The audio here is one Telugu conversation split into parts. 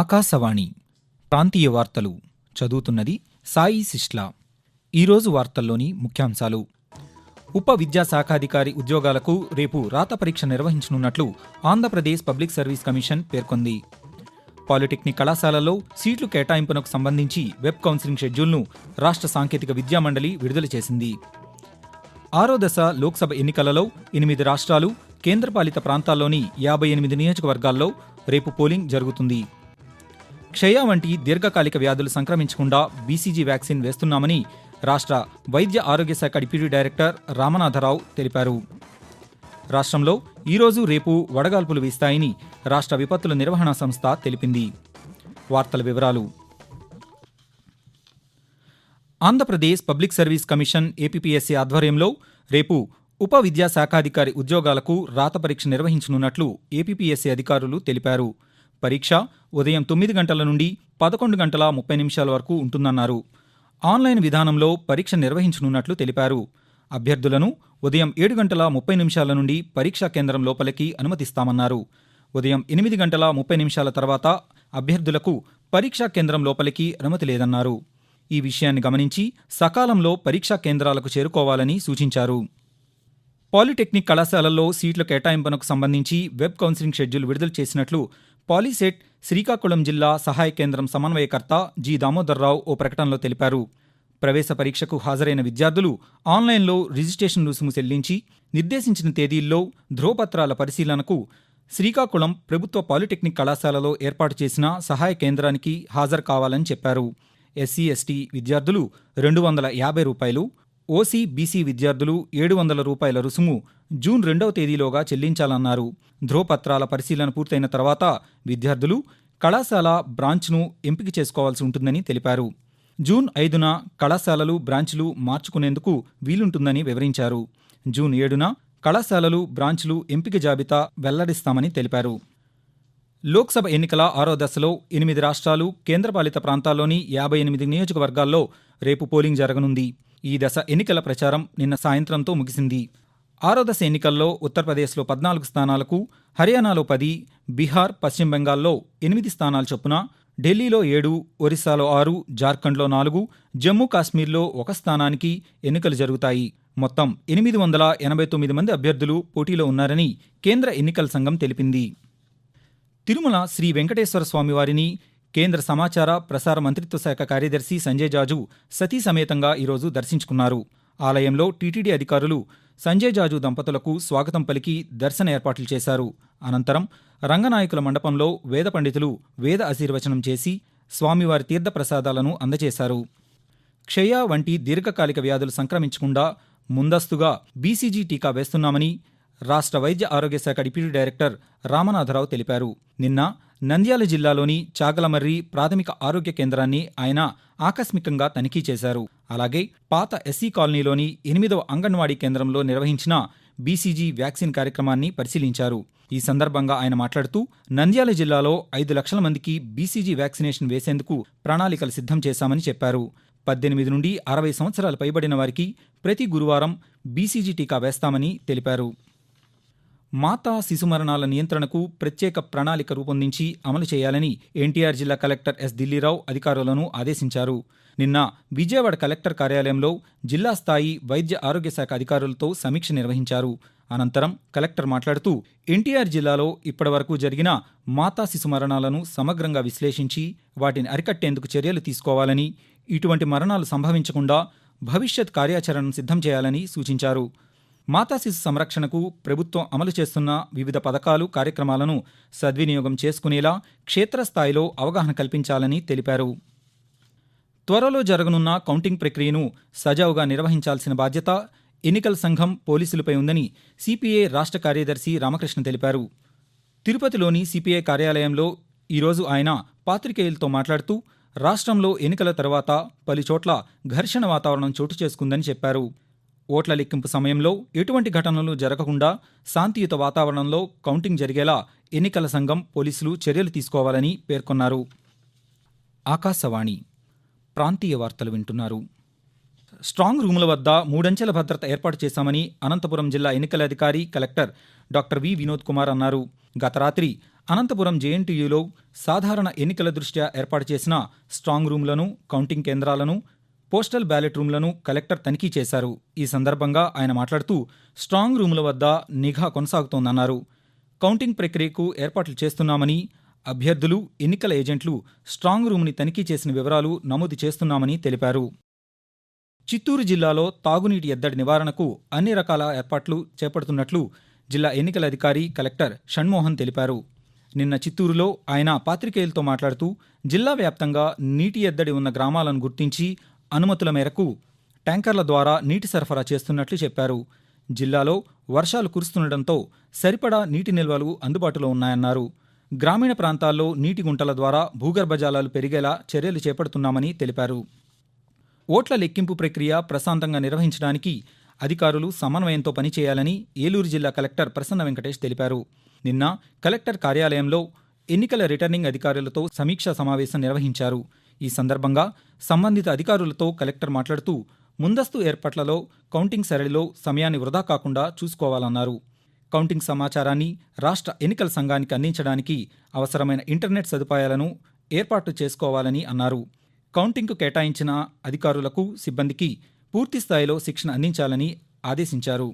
ఆకాశవాణి ప్రాంతీయ వార్తలు చదువుతున్నది సాయి సిష్లా ఈరోజు వార్తల్లోని ముఖ్యాంశాలు. ఉప విద్యాశాఖాధికారి ఉద్యోగాలకు రేపు రాత పరీక్ష నిర్వహించనున్నట్లు ఆంధ్రప్రదేశ్ పబ్లిక్ సర్వీస్ కమిషన్ పేర్కొంది. పాలిటెక్నిక్ కళాశాలల్లో సీట్లు కేటాయింపునకు సంబంధించి వెబ్ కౌన్సిలింగ్ షెడ్యూల్ను రాష్ట్ర సాంకేతిక విద్యా మండలి విడుదల చేసింది. ఆరో దశ లోక్సభ ఎన్నికలలో ఎనిమిది రాష్ట్రాలు కేంద్రపాలిత ప్రాంతాల్లోని యాభై ఎనిమిది నియోజకవర్గాల్లో రేపు పోలింగ్ జరుగుతుంది. క్షయ వంటి దీర్ఘకాలిక వ్యాధులు సంక్రమించకుండా బీసీజీ వ్యాక్సిన్ వేస్తున్నామని రాష్ట్ర వైద్య ఆరోగ్య శాఖ డిప్యూటీ డైరెక్టర్ రామనాథరావు తెలిపారు. రాష్ట్రంలో ఈరోజు రేపు వడగాల్పులు వీస్తాయని రాష్ట్ర విపత్తుల నిర్వహణ సంస్థ తెలిపింది. వార్తల వివరాలు. Andhra Pradesh public service commission APSC ఆధ్వర్యంలో రేపు ఉప విద్యాశాఖాధికారి ఉద్యోగాలకు రాత పరీక్ష నిర్వహించనున్నట్లు ఏపీపీఎస్సీ అధికారులు తెలిపారు. పరీక్ష ఉదయం తొమ్మిది గంటల నుండి పదకొండు గంటల ముప్పై నిమిషాల వరకు ఉంటుందన్నారు. ఆన్లైన్ విధానంలో పరీక్ష నిర్వహించనున్నట్లు తెలిపారు. అభ్యర్థులను ఉదయం ఏడు గంటల ముప్పై నిమిషాల నుండి పరీక్షా కేంద్రం లోపలికి అనుమతిస్తామన్నారు. ఉదయం ఎనిమిది గంటల ముప్పై నిమిషాల తర్వాత అభ్యర్థులకు పరీక్షా కేంద్రం లోపలికి అనుమతి లేదన్నారు. ఈ విషయాన్ని గమనించి సకాలంలో పరీక్షా కేంద్రాలకు చేరుకోవాలని సూచించారు. పాలిటెక్నిక్ కళాశాలల్లో సీట్ల కేటాయింపునకు సంబంధించి వెబ్ కౌన్సిలింగ్ షెడ్యూల్ విడుదల చేసినట్లు పాలీసెట్ శ్రీకాకుళం జిల్లా సహాయ కేంద్రం సమన్వయకర్త జి దామోదర్రావు ఓ ప్రకటనలో తెలిపారు. ప్రవేశ పరీక్షకు హాజరైన విద్యార్థులు ఆన్లైన్లో రిజిస్ట్రేషన్ రుసుము చెల్లించి నిర్దేశించిన తేదీల్లో ధ్రువపత్రాల పరిశీలనకు శ్రీకాకుళం ప్రభుత్వ పాలిటెక్నిక్ కళాశాలలో ఏర్పాటు చేసిన సహాయ కేంద్రానికి హాజరు కావాలని చెప్పారు. ఎస్సీ ఎస్టీ విద్యార్థులు రెండు వందల యాభై రూపాయలు ఓసీ బీసీ విద్యార్థులు ఏడు వందల రూపాయల రుసుము జూన్ రెండవ తేదీలోగా చెల్లించాలన్నారు. ధ్రువపత్రాల పరిశీలన పూర్తయిన తర్వాత విద్యార్థులు కళాశాల బ్రాంచ్ను ఎంపిక చేసుకోవాల్సి ఉంటుందని తెలిపారు. జూన్ ఐదున కళాశాలలు బ్రాంచ్లు మార్చుకునేందుకు వీలుంటుందని వివరించారు. జూన్ ఏడున కళాశాలలు బ్రాంచ్లు ఎంపిక జాబితా వెల్లడిస్తామని తెలిపారు. లోక్సభ ఎన్నికల ఆరో దశలో ఎనిమిది రాష్ట్రాలు కేంద్రపాలిత ప్రాంతాల్లోని యాభై ఎనిమిది నియోజకవర్గాల్లో రేపు పోలింగ్ జరగనుంది. ఈ దశ ఎన్నికల ప్రచారం నిన్న సాయంత్రంతో ముగిసింది. ఆరో దశ ఎన్నికల్లో ఉత్తరప్రదేశ్లో పద్నాలుగు స్థానాలకు హర్యానాలో పది బీహార్ పశ్చిమ బెంగాల్లో ఎనిమిది స్థానాలు చొప్పున ఢిల్లీలో ఏడు ఒరిస్సాలో ఆరు జార్ఖండ్లో నాలుగు జమ్మూ కాశ్మీర్లో ఒక స్థానానికి ఎన్నికలు జరుగుతాయి. మొత్తం ఎనిమిది వందల ఎనభై తొమ్మిది మంది అభ్యర్థులు పోటీలో ఉన్నారని కేంద్ర ఎన్నికల సంఘం తెలిపింది. తిరుమల శ్రీ వెంకటేశ్వర స్వామివారిని కేంద్ర సమాచార ప్రసార మంత్రిత్వ శాఖ కార్యదర్శి సంజయ్ జాజు సతీ సమేతంగా ఈరోజు దర్శించుకున్నారు. ఆలయంలో టీటీడీ అధికారులు సంజయ్ జాజు దంపతులకు స్వాగతం పలికి దర్శన ఏర్పాట్లు చేశారు. అనంతరం రంగనాయకుల మండపంలో వేద పండితులు వేద ఆశీర్వచనం చేసి స్వామివారి తీర్థప్రసాదాలను అందజేశారు. క్షయ వంటి దీర్ఘకాలిక వ్యాధులు సంక్రమించకుండా ముందస్తుగా బీసీజీ టీకా వేస్తున్నామని రాష్ట్ర వైద్య ఆరోగ్య శాఖ డిప్యూటీ డైరెక్టర్ రామనాథరావు తెలిపారు. నిన్న నంద్యాల జిల్లాలోని చాగలమర్రి ప్రాథమిక ఆరోగ్య కేంద్రాన్ని ఆయన ఆకస్మికంగా తనిఖీ చేశారు. అలాగే పాత ఎస్సీ కాలనీలోని ఎనిమిదవ అంగన్వాడీ కేంద్రంలో నిర్వహించిన బీసీజీ వ్యాక్సిన్ కార్యక్రమాన్ని పరిశీలించారు. ఈ సందర్భంగా ఆయన మాట్లాడుతూ నంద్యాల జిల్లాలో ఐదు లక్షల మందికి బీసీజీ వ్యాక్సినేషన్ వేసేందుకు ప్రణాళికలు సిద్ధం చేశామని చెప్పారు. పద్దెనిమిది నుండి అరవై సంవత్సరాలు పైబడిన వారికి ప్రతి గురువారం బీసీజీ టీకా వేస్తామని తెలిపారు. మాతా శిశు మరణాల నియంత్రణకు ప్రత్యేక ప్రణాళిక రూపొందించి అమలు చేయాలని ఎన్టీఆర్ జిల్లా కలెక్టర్ ఎస్ ఢిల్లీరావు అధికారులను ఆదేశించారు. నిన్న విజయవాడ కలెక్టర్ కార్యాలయంలో జిల్లా స్థాయి వైద్య ఆరోగ్య శాఖ అధికారులతో సమీక్ష నిర్వహించారు. అనంతరం కలెక్టర్ మాట్లాడుతూ ఎన్టీఆర్ జిల్లాలో ఇప్పటివరకు జరిగిన మాతా శిశు మరణాలను సమగ్రంగా విశ్లేషించి వాటిని అరికట్టేందుకు చర్యలు తీసుకోవాలని ఇటువంటి మరణాలు సంభవించకుండా భవిష్యత్ కార్యాచరణను సిద్ధం చేయాలని సూచించారు. మాతా శిశు సంరక్షణకు ప్రభుత్వం అమలు చేస్తున్న వివిధ పథకాలు కార్యక్రమాలను సద్వినియోగం చేసుకునేలా క్షేత్రస్థాయిలో అవగాహన కల్పించాలని తెలిపారు. త్వరలో జరగనున్న కౌంటింగ్ ప్రక్రియను సజావుగా నిర్వహించాల్సిన బాధ్యత ఎన్నికల సంఘం పోలీసులపై ఉందని సిపిఐ రాష్ట్ర కార్యదర్శి రామకృష్ణ తెలిపారు. తిరుపతిలోని సిపిఐ కార్యాలయంలో ఈరోజు ఆయన పాత్రికేయులతో మాట్లాడుతూ రాష్ట్రంలో ఎన్నికల తర్వాత పలుచోట్ల ఘర్షణ వాతావరణం చోటు చేసుకుందని చెప్పారు. ఓట్ల లెక్కింపు సమయంలో ఎటువంటి ఘటనలు జరగకుండా శాంతియుత వాతావరణంలో కౌంటింగ్ జరిగేలా ఎన్నికల సంఘం పోలీసులు చర్యలు తీసుకోవాలని పేర్కొన్నారు. ఆకాశవాణి ప్రాంతీయ వార్తలు వింటున్నారు. స్ట్రాంగ్ రూముల వద్ద మూడంచెల భద్రత ఏర్పాటు చేశామని అనంతపురం జిల్లా ఎన్నికల అధికారి collector doctor V Vinod Kumar అన్నారు. గత రాత్రి అనంతపురం జేఎన్టీయూలో సాధారణ ఎన్నికల దృష్ట్యా ఏర్పాటు చేసిన స్ట్రాంగ్ రూమ్లను కౌంటింగ్ కేంద్రాలను పోస్టల్ బ్యాలెట్ రూమ్లను కలెక్టర్ తనిఖీ చేశారు. ఈ సందర్భంగా ఆయన మాట్లాడుతూ స్ట్రాంగ్ రూముల వద్ద నిఘా కొనసాగుతోందన్నారు. కౌంటింగ్ ప్రక్రియకు ఏర్పాట్లు చేస్తున్నామని అభ్యర్థులు ఎన్నికల ఏజెంట్లు స్ట్రాంగ్ రూమ్ని తనిఖీ చేసిన వివరాలు నమోదు చేస్తున్నామని తెలిపారు. చిత్తూరు జిల్లాలో తాగునీటి ఎద్దడి నివారణకు అన్ని రకాల ఏర్పాట్లు చేపడుతున్నట్లు జిల్లా ఎన్నికల అధికారి కలెక్టర్ షణ్మోహన్ తెలిపారు. నిన్న చిత్తూరులో ఆయన పాత్రికేయులతో మాట్లాడుతూ జిల్లా వ్యాప్తంగా నీటి ఎద్దడి ఉన్న గ్రామాలను గుర్తించి అనుమతుల మేరకు ట్యాంకర్ల ద్వారా నీటి సరఫరా చేస్తున్నట్లు చెప్పారు. జిల్లాలో వర్షాలు కురుస్తుండటంతో సరిపడా నీటి నిల్వలు అందుబాటులో ఉన్నాయన్నారు. గ్రామీణ ప్రాంతాల్లో నీటి గుంటల ద్వారా భూగర్భ జలాలు పెరిగేలా చర్యలు చేపడుతున్నామని తెలిపారు. ఓట్ల లెక్కింపు ప్రక్రియ ప్రశాంతంగా నిర్వహించడానికి అధికారులు సమన్వయంతో పనిచేయాలని ఏలూరు జిల్లా కలెక్టర్ ప్రసన్న వెంకటేష్ తెలిపారు. నిన్న కలెక్టర్ కార్యాలయంలో ఎన్నికల రిటర్నింగ్ అధికారులతో సమీక్షా సమావేశం నిర్వహించారు. ఈ సందర్భంగా సంబంధిత అధికారులతో కలెక్టర్ మాట్లాడుతూ ముందస్తు ఏర్పాట్లలో కౌంటింగ్ సరళిలో సమయాన్ని వృధా కాకుండా చూసుకోవాలన్నారు. కౌంటింగ్ సమాచారాన్ని రాష్ట్ర ఎన్నికల సంఘానికి అందించడానికి అవసరమైన ఇంటర్నెట్ సదుపాయాలను ఏర్పాటు చేసుకోవాలని అన్నారు. కౌంటింగ్కు కేటాయించిన అధికారులకు సిబ్బందికి పూర్తి స్థాయిలో శిక్షణ అందించాలని ఆదేశించారు.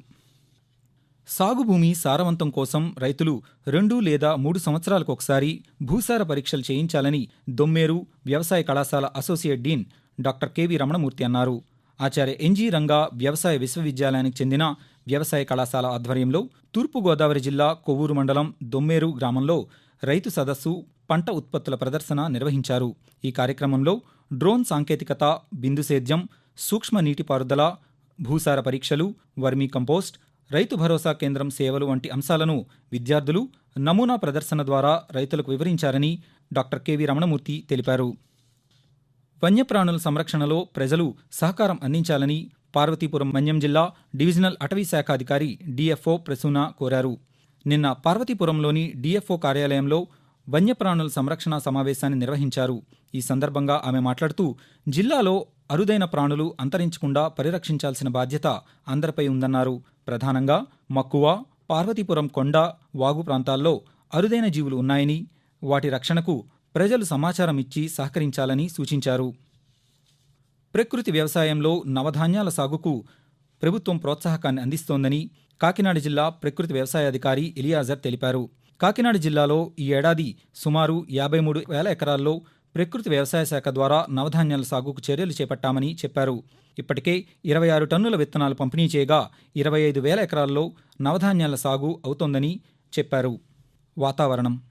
సాగు భూమి సారవంతం కోసం రైతులు రెండు లేదా మూడు సంవత్సరాలకు ఒకసారి భూసార పరీక్షలు చేయించాలని దొమ్మేరు వ్యవసాయ కళాశాల associate dean doctor KV Ramanamurthy అన్నారు. ఆచార్య ఎన్జీ రంగా వ్యవసాయ విశ్వవిద్యాలయానికి చెందిన వ్యవసాయ కళాశాల ఆధ్వర్యంలో తూర్పుగోదావరి జిల్లా కొవ్వూరు మండలం దొమ్మేరు గ్రామంలో రైతు సదస్సు పంట ఉత్పత్తుల ప్రదర్శన నిర్వహించారు. ఈ కార్యక్రమంలో డ్రోన్ సాంకేతికత బిందు సేద్యం సూక్ష్మ నీటిపారుదల భూసార పరీక్షలు వర్మీ కంపోస్ట్ రైతు భరోసా కేంద్రం సేవలు వంటి అంశాలను విద్యార్థులు నమూనా ప్రదర్శన ద్వారా రైతులకు వివరించారని డాక్టర్ కెవి రమణమూర్తి తెలిపారు. వన్యప్రాణుల సంరక్షణలో ప్రజలు సహకారం అందించాలని పార్వతీపురం మన్యం జిల్లా డివిజనల్ అటవీ శాఖ అధికారి డిఎఫ్ఓ ప్రసూన కోరారు. నిన్న పార్వతీపురంలోని డిఎఫ్ఓ కార్యాలయంలో వన్యప్రాణుల సంరక్షణ సమావేశాన్ని నిర్వహించారు. ఈ సందర్భంగా ఆమె మాట్లాడుతూ జిల్లాలో అరుదైన ప్రాణులు అంతరించకుండా పరిరక్షించాల్సిన బాధ్యత అందరిపై ఉందన్నారు. ప్రధానంగా మక్కువ పార్వతీపురం కొండ వాగు ప్రాంతాల్లో అరుదైన జీవులు ఉన్నాయని వాటి రక్షణకు ప్రజలు సమాచారం ఇచ్చి సహకరించాలని సూచించారు. ప్రకృతి వ్యవసాయంలో నవధాన్యాల సాగుకు ప్రభుత్వం ప్రోత్సాహకాన్ని అందిస్తోందని కాకినాడ జిల్లా ప్రకృతి వ్యవసాయాధికారి ఇలియాజర్ తెలిపారు. కాకినాడ జిల్లాలో ఈ ఏడాది సుమారు యాభై మూడు వేల ఎకరాల్లో ప్రకృతి వ్యవసాయ శాఖ ద్వారా నవధాన్యాల సాగుకు చర్యలు చేపట్టామని చెప్పారు. ఇప్పటికే ఇరవై ఆరు టన్నుల విత్తనాలు పంపిణీ చేయగా ఇరవై ఐదు వేల ఎకరాల్లో నవధాన్యాల సాగు అవుతోందని చెప్పారు. వాతావరణం.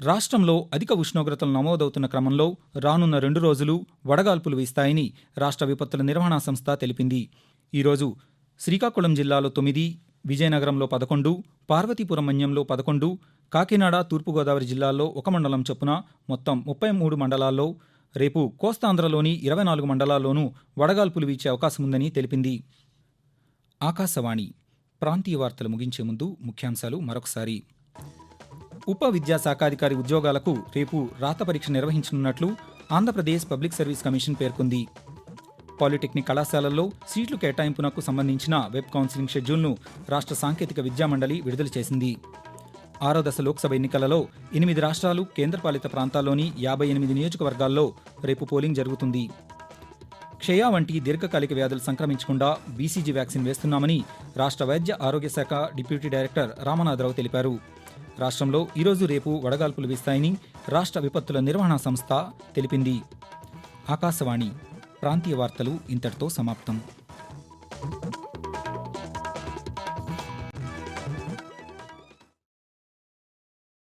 రాష్ట్రంలో అధిక ఉష్ణోగ్రతలు నమోదవుతున్న క్రమంలో రానున్న రెండు రోజులు వడగాల్పులు వీస్తాయని రాష్ట్ర విపత్తుల నిర్వహణా సంస్థ తెలిపింది. ఈరోజు శ్రీకాకుళం జిల్లాలో తొమ్మిది విజయనగరంలో పదకొండు పార్వతీపురం మన్యంలో పదకొండు కాకినాడ తూర్పుగోదావరి జిల్లాల్లో ఒక మండలం చొప్పున మొత్తం ముప్పై మూడు మండలాల్లో రేపు కోస్తాంధ్రలోని ఇరవై నాలుగు మండలాల్లోనూ వడగాల్పులు వీచే అవకాశం ఉందని తెలిపింది. ఆకాశవాణి. ప్రాంతీయ వార్తలు ముగించే ముందు ముఖ్యాంశాలు మరొకసారి. ఉప విద్యాశాఖాధికారి ఉద్యోగాలకు రేపు రాత పరీక్ష నిర్వహించనున్నట్లు ఆంధ్రప్రదేశ్ పబ్లిక్ సర్వీస్ కమిషన్ పేర్కొంది. పాలిటెక్నిక్ కళాశాలల్లో సీట్లు కేటాయింపునకు సంబంధించిన వెబ్ కౌన్సిలింగ్ షెడ్యూల్ను రాష్ట్ర సాంకేతిక విద్యామండలి విడుదల చేసింది. ఆరో దశ లోక్సభ ఎన్నికలలో ఎనిమిది రాష్ట్రాలు కేంద్రపాలిత ప్రాంతాల్లోని యాభై ఎనిమిది నియోజకవర్గాల్లో రేపు పోలింగ్ జరుగుతుంది. క్షయ వంటి దీర్ఘకాలిక వ్యాధులు సంక్రమించకుండా బీసీజీ వ్యాక్సిన్ వేస్తున్నామని రాష్ట్ర వైద్య ఆరోగ్య శాఖ డిప్యూటీ డైరెక్టర్ రామనాథరావు తెలిపారు. రాష్ట్రంలో ఈరోజు రేపు వడగాల్పులు వీస్తాయని రాష్ట్ర విపత్తుల నిర్వహణ సంస్థ తెలిపింది. ఆకాశవాణి ప్రాంతీయ వార్తలు ఇంతటితో సమాప్తం.